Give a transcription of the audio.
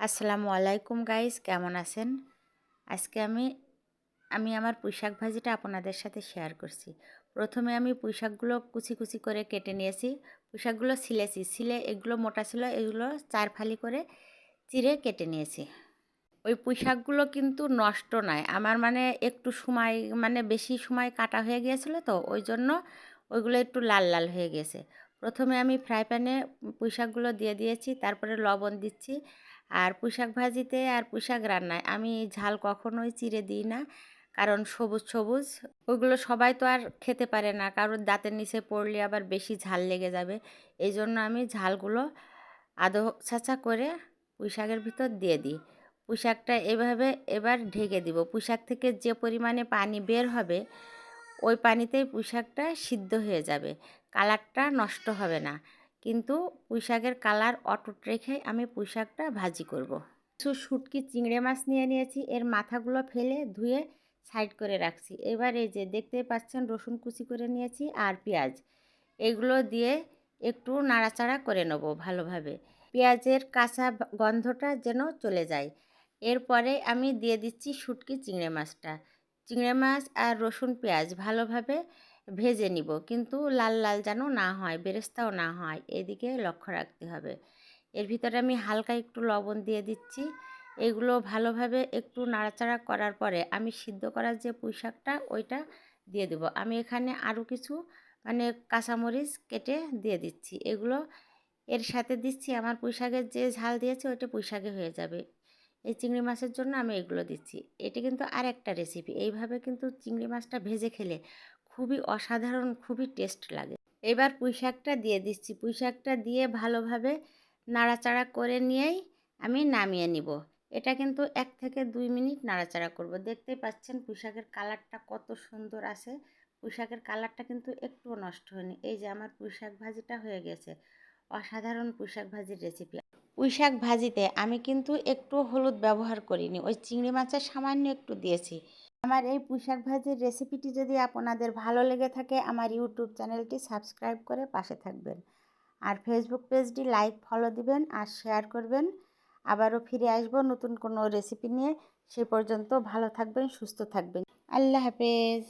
আসসালামু আলাইকুম গাইস কেমন আছেন? আজকে আমি আমি আমার পুঁইশাক ভাজিটা আপনাদের সাথে শেয়ার করছি। প্রথমে আমি পুঁইশাকগুলো কুচি কুচি করে কেটে নিয়েছি। পুঁইশাকগুলো ছিলেছি, ছিলে এগুলো মোটা ছিল, এগুলো চার ফালি করে চিড়ে কেটে নিয়েছি। ওই পুঁইশাকগুলো কিন্তু নষ্ট নয়, আমার মানে একটু সময় মানে বেশি সময় কাটা হয়ে গিয়েছিল তো, ওই জন্য ওইগুলো একটু লাল লাল হয়ে গেছে প্রথমে আমি ফ্রাই প্যানে পুঁইশাকগুলো দিয়ে দিয়েছি, তারপরে লবণ দিচ্ছি আর পুঁইশাক ভাজিতে আর পুঁইশাক রান্নায় আমি ঝাল কখনোই চিড়ে দিই না। কারণ সবুজ সবুজ, ওইগুলো সবাই তো আর খেতে পারে না। কারোর দাঁতের নিচে পড়লে আবার বেশি ঝাল লেগে যাবে। এই জন্য আমি ঝালগুলো আধো ছাঁচা করে পুঁইশাকের ভিতর দিয়ে দিই। পুঁইশাকটা এভাবে এবার ঢেকে দিব। পুঁইশাক থেকে যে পরিমাণে পানি বের হবে, ওই পানিতেই পুঁইশাকটা সিদ্ধ হয়ে যাবে। কালারটা নষ্ট হবে না। কিন্তু পুঁইশাকের কালার অটুট রেখে আমি পুঁইশাকটা ভাজি করব। কিছু শুটকি চিংড়ে মাছ নিয়ে নিয়েছি, এর মাথাগুলো ফেলে ধুয়ে সাইড করে রাখছি। এবার এই যে দেখতে পাচ্ছেন, রসুন কুচি করে নিয়েছি আর পেঁয়াজ। এগুলো দিয়ে একটু নাড়াচাড়া করে নেব ভালোভাবে। পেঁয়াজের কাঁচা গন্ধটা যেন চলে যায়। এরপরে আমি দিয়ে দিচ্ছি শুটকি চিংড়ে মাছটা। চিংড়ে মাছ আর রসুন পেঁয়াজ ভালোভাবে ভেজে নিব। কিন্তু লাল লাল যেন না হয়, বেরেস্তাও না হয়, এদিকে লক্ষ্য রাখতে হবে। এর ভিতরে আমি হালকা একটু লবণ দিয়ে দিচ্ছি। এগুলো ভালোভাবে একটু নাড়াচাড়া করার পরে আমি সিদ্ধ করার যে পুঁই শাকটা, ওইটা দিয়ে দেব। আমি এখানে আরও কিছু মানে কাঁচামরিচ কেটে দিয়ে দিচ্ছি। এগুলো এর সাথে দিচ্ছি, আমার পুঁই শাকের যে ঝাল দিয়েছে, ওইটা পুঁই শাকে হয়ে যাবে। এই চিংড়ি মাছের জন্য আমি এগুলো দিচ্ছি। এটি কিন্তু আর একটা রেসিপি এইভাবে কিন্তু চিংড়ি মাছটা ভেজে খেলে খুবই অসাধারণ, খুবই টেস্ট লাগে। এবার পুঁই শাকটা দিয়ে দিচ্ছি। পুঁই শাকটা দিয়ে ভালোভাবে নাড়াচাড়া করে নিয়েই আমি নামিয়ে নিব। এটা কিন্তু এক থেকে দুই মিনিট নাড়াচাড়া করব। দেখতে পাচ্ছেন পুঁইশাকের কালারটা কত সুন্দর আছে। পুঁইশাকের কালারটা কিন্তু একটুও নষ্ট হয়নি। এই যে আমার পুঁইশাক ভাজিটা হয়ে গেছে। অসাধারণ পুঁইশাক ভাজির রেসিপি পুঁইশাক ভাজিতে আমি কিন্তু একটু হলুদ ব্যবহার করিনি, ওই চিংড়ি মাছের সামান্য একটু দিয়েছি। আমার এই পুঁইশাক ভাজির রেসিপিটি যদি আপনাদের ভালো লেগে থাকে, আমার ইউটিউব চ্যানেলটি সাবস্ক্রাইব করে পাশে থাকবেন। আর ফেসবুক পেজটি লাইক ফলো দিবেন আর শেয়ার করবেন। আবারও ফিরে আসব নতুন কোনো রেসিপি নিয়ে। সে পর্যন্ত ভালো থাকবেন, সুস্থ থাকবেন। আল্লাহ হাফেজ।